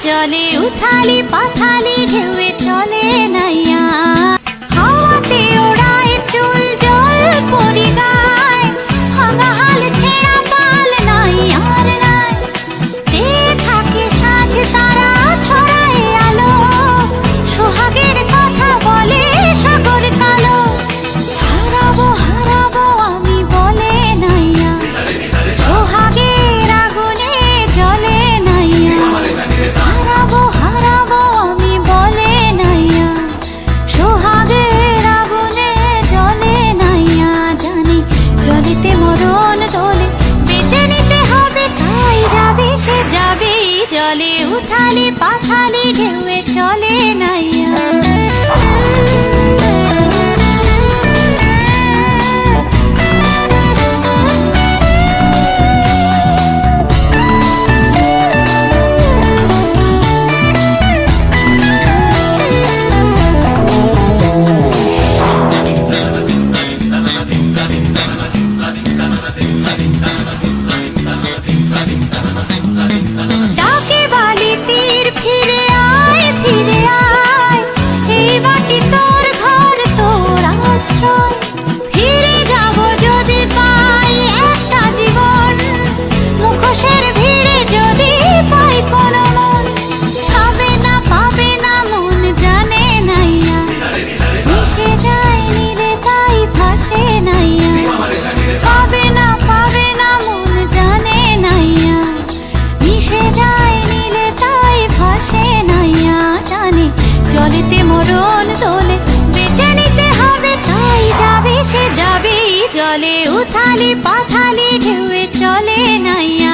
জলে উথালি পাথালি ঢেউ উথালে পাথালে ঢেউয়ে চলে নাইয়া ভেসে যাবে জলে উথালি পাথালি ঢেউয়ে চলে নাইয়া।